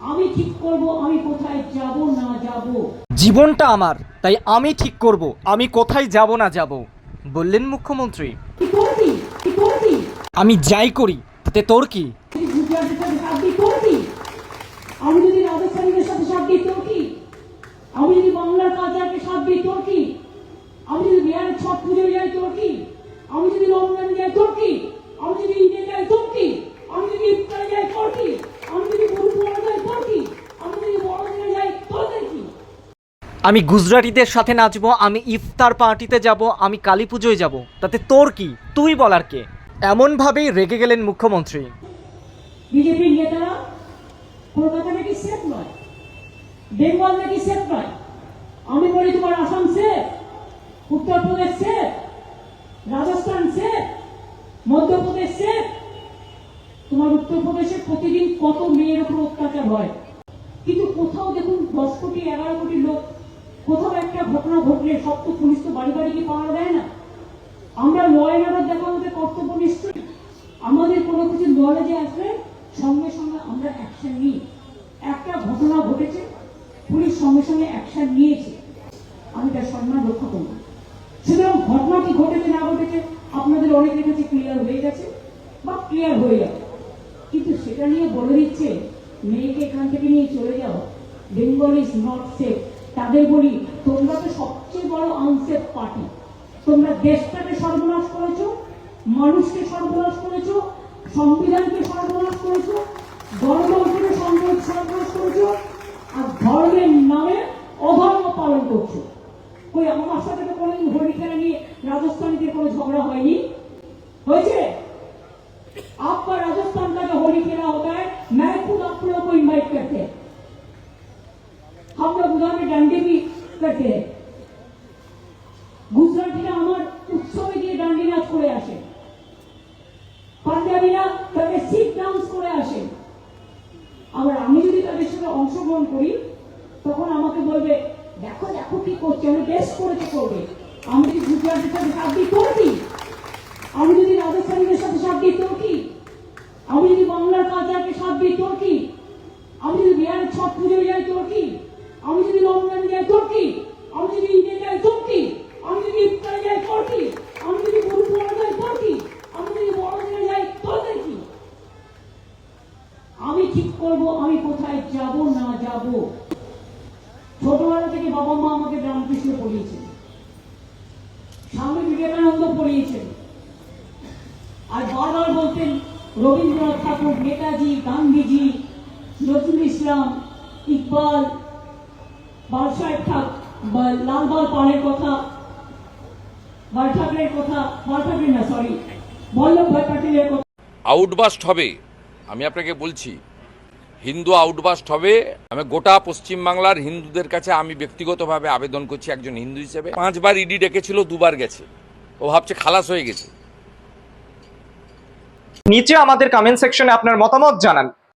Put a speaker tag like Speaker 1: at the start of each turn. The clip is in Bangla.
Speaker 1: আমি ঠিক করব আমি কোথায় যাব না যাব?
Speaker 2: জীবনটা আমার তাই আমি ঠিক করব আমি কোথায় যাব না যাব? বললেন মুখ্যমন্ত্রী। আমি যাই করি তাতে তোর কি?
Speaker 1: তোর আমি যদি রাজস্থানীদের সাথে সাথ দিই তোর কি? আমি যদি বাংলার কালচারকে সাথ দিই তোর কি? আমি যদি বিহারের ছট পুজোয় যাই তোর কি? আমি যদি রমজান যাই তোর কি আমি যদি ঈদে যাই তোর কি আমি যদি ইফতারে যাই তোর কি আমি যদি গুরুপুরে যাই তোর কি আমি যদি বড়দিনে যাই তোদের কি
Speaker 2: আমি গুজরাটিদের সাথে নাচবো, আমি ইফতার পার্টিতে যাব, আমি কালী পুজোয় যাব। তাতে তোর কি? তুই বলার কে? এমনভাবেই রেগে গেলেন মুখ্যমন্ত্রী।
Speaker 1: আমি বলি তোমার Assam safe Uttar Pradesh safe Rajasthan safe Madhya Pradesh safe তোমার উত্তরপ্রদেশে প্রতিদিন কত মেয়ের উপর অত্যাচার হয়? কিন্তু কোথাও দেখুন দশ কোটি, এগারো কোটি লোক কোথাও একটা ঘটনা ঘটলে সব তো পুলিশ তো বাড়ি বাড়ি গিয়ে পাওয়া দেয় না। আমরা ল অ্যান্ড অর্ডার দেখা আমাদের কর্তব্য নিশ্চয়ই। আমাদের কোনো কিছু নলেজে আসলে সঙ্গে সঙ্গে আমরা অ্যাকশন নিই। একটা ঘটনা ঘটেছে, পুলিশ সঙ্গে সঙ্গে অ্যাকশন নিয়েছে। আমি তার সম্মান রক্ষা করব। সুতরাং ঘটনা কি ঘটেছে না ঘটেছে আপনাদের অনেকের কাছে ক্লিয়ার হয়ে গেছে বা ক্লিয়ার হয়ে যাবে। কিন্তু সেটা নিয়ে বলে দিচ্ছে, মেয়েকে এখান থেকে নিয়ে চলে যাও। বেঙ্গল ইজ নট সেফ তাদের বলি, তোমরা তো সবচেয়ে বড় আনসেফ পার্টি তোমরা দেশটাকে সর্বনাশ করেছ, মানুষকে সর্বনাশ করেছ, সংবিধানকে সর্বনাশ করেছ, গণতন্ত্রকে সর্বনাশ করেছ, আর ধর্মের নামে অধর্ম পালন করছ। ওই আমার সাথে তো কোনো হোলি খেলা নিয়ে রাজস্থানীদের কোনো ঝগড়া হয়নি? হয়েছে? আপনার রাজস্থানটাকে হোলি খেলা থেকে গুজরাটিরা আমার উৎসবে গিয়ে ডান্ডি নাচ করে আসে। পাঞ্জাবিরা তাকে শিখ ডান্স করে আসে। আবার আমি যদি তাদের সাথে অংশগ্রহণ করি, তখন আমাকে বলবে, দেখো দেখো কি করছে, আমি বেশ করেছে করবে। আমি যদি গুজরাটের সাথে সাপ দিই আমি যদি রাজস্থানীদের সাথে সাপ দিই, তোর কি? আমি যদি বাংলার কালচারকে সাপ দিই, তোর কি? আমি যদি বিহারের ছট পুজো যাই, তোর কি? আমি যদি রমজান যাই, তোর আমি যদি ঈদে যাই আমি যদি ইফতারে যাই, তোর আমি যদি গুরুপুরে যাই, তোর আমি যদি বড়দিনে যাই, তোদের আমি ঠিক করব, আমি কোথায় যাব, না যাব? ছোটবেলা থেকে বাবা মা আমাকে রামকৃষ্ণ পড়িয়েছেন স্বামী বিবেকানন্দ পড়িয়েছেন আর বারবার বলতেন, রবীন্দ্রনাথ ঠাকুর, নেতাজি, গান্ধীজি, নজরুল ইসলাম, ইকবাল সাহেব ঠাক লালবাল পালের কথা বালঠাকরের কথা বাল না সরি বল্লভভাই প্যাটেলের কথা।
Speaker 3: আউটবাস্ট হবে আমি আপনাকে বলছি হিন্দু আউটবাস্ট হবে আমি গোটা পশ্চিমবাংলার হিন্দুদের কাছে আমি ব্যক্তিগতভাবে আবেদন করছি একজন হিন্দু হিসেবে। পাঁচবার ইডি ডেকেছিল দুবার গেছে। ও ভাবছে খালাস হয়ে গেছে।
Speaker 2: নিচে আমাদের কমেন্ট সেকশনে আপনার মতামত জানান।